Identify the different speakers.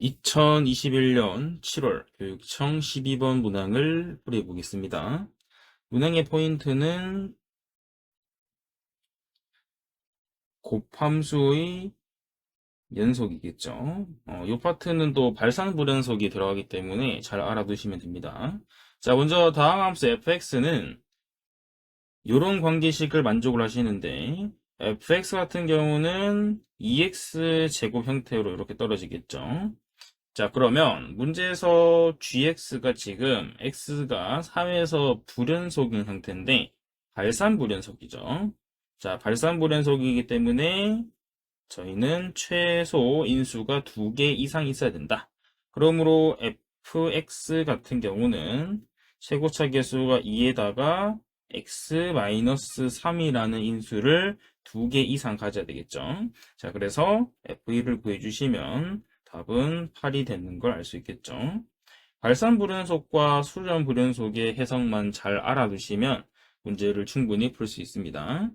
Speaker 1: 2021년 7월 교육청 12번 문항을 풀어보겠습니다. 문항의 포인트는 곱함수의 연속이겠죠. 어, 이 파트는 또 발산불연속이 들어가기 때문에 잘 알아두시면 됩니다. 자, 먼저 다음 함수 fx는 이런 관계식을 만족을 하시는데 fx 같은 경우는 2x 제곱 형태로 이렇게 떨어지겠죠. 자, 그러면 문제에서 gx가 지금 x가 3에서 불연속인 형태인데 발산불연속이죠. 자, 발산불연속이기 때문에 저희는 최소 인수가 2개 이상 있어야 된다. 그러므로 fx 같은 경우는 최고차 계수가 2에다가 x-3이라는 인수를 2개 이상 가져야 되겠죠. 자, 그래서 f1을 구해주시면 답은 8이 되는 걸 알 수 있겠죠. 발산 불연속과 수렴 불연속의 해석만 잘 알아두시면 문제를 충분히 풀 수 있습니다.